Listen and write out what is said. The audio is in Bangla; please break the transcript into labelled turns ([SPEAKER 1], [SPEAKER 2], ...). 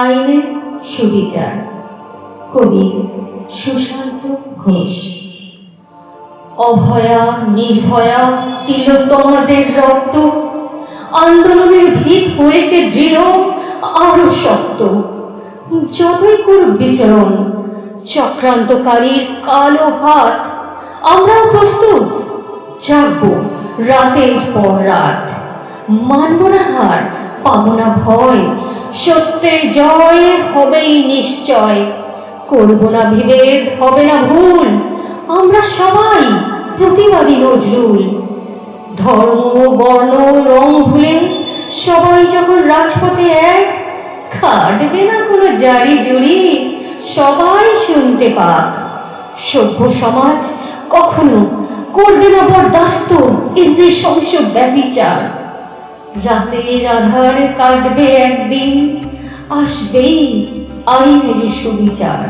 [SPEAKER 1] আইনের সুবিচার। কবি সুশান্ত ঘোষ। অভয়া, নির্ভয়া, তিলোত্তমাদের রক্ত। আন্দোলনের ভিত হয়েছে দৃঢ়, আরও শক্ত। যতই করুক বিচরণ চক্রান্তকারীর কালো হাত, আমরাও প্রস্তুত। জাগবো রাতের পর রাত। মানব না হার পাবো না ভয় সত্যের জয় হবেই নিশ্চয়। করব না বিভেদ, হবে না ভুল। আমরা সবাই প্রতিবাদী নজরুল। ধর্ম, বর্ণ, রং ভুলে সবাই যখন রাজপথে এক, খাটবে না কোনো জারি জুড়ি সবাই শুনতে পাক। সভ্য সমাজ কখনো করবে না বরদাস্ত। এর নৃশংস ব্যবিচার। রাতের আধার কাটবে একদিন আসবেই আইনের সুবিচার।